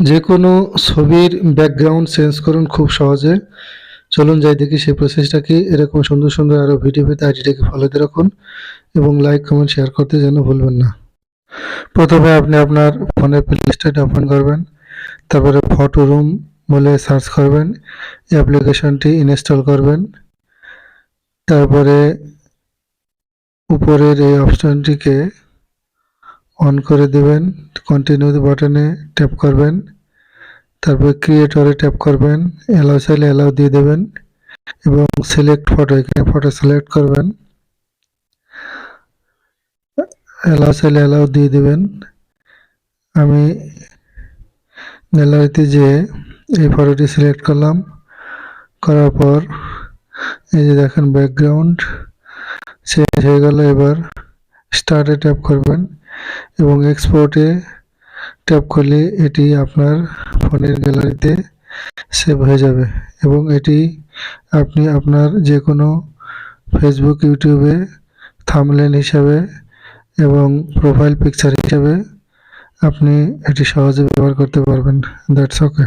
যে কোনো ছবির ব্যাকগ্রাউন্ড চেঞ্জ করুন খুব সহজে। চলুন যাই দেখি সেই প্রসেসটা কি। এরকম সুন্দর সুন্দর আরও ভিডিও পেতে আইডিটাকে ফলো দিয়ে রাখুন এবং লাইক কমেন্ট শেয়ার করতে যেন ভুলবেন না। প্রথমে আপনি আপনার ফোনের প্লে ওপেন করবেন, তারপরে ফটো রুম বলে সার্চ করবেন অ্যাপ্লিকেশনটি ইনস্টল করবেন, তারপরে উপরের এই অপশনটিকে অন করে দেবেন কন্টিনিউ বাটনে ট্যাপ করবেন, তারপর ক্রিয়েটরে ট্যাপ করবেন অ্যালাউ চাইলে অ্যালাউ দিয়ে দেবেন, এবং সিলেক্ট ফটো এখানে ফটো সিলেক্ট করবেন অ্যালাউ চাইলে অ্যালাউ দিয়ে দেবেন। আমি গ্যালারিতে যেয়ে এই ফটোটি সিলেক্ট করলাম, করার পর এই যে দেখেন ব্যাকগ্রাউন্ড চেঞ্জ হয়ে গেল, এবার স্টার্টে ট্যাপ করবেন। এবং এক্সপোর্টে ট্যাপ করলে এটি আপনার ফোনের গ্যালারিতে সেভ হয়ে যাবে এবং এটি আপনি আপনার যে কোনো ফেসবুক ইউটিউবে থামলেন হিসাবে এবং প্রোফাইল পিকচার হিসাবে আপনি এটি সহজে ব্যবহার করতে পারবেন। That's okay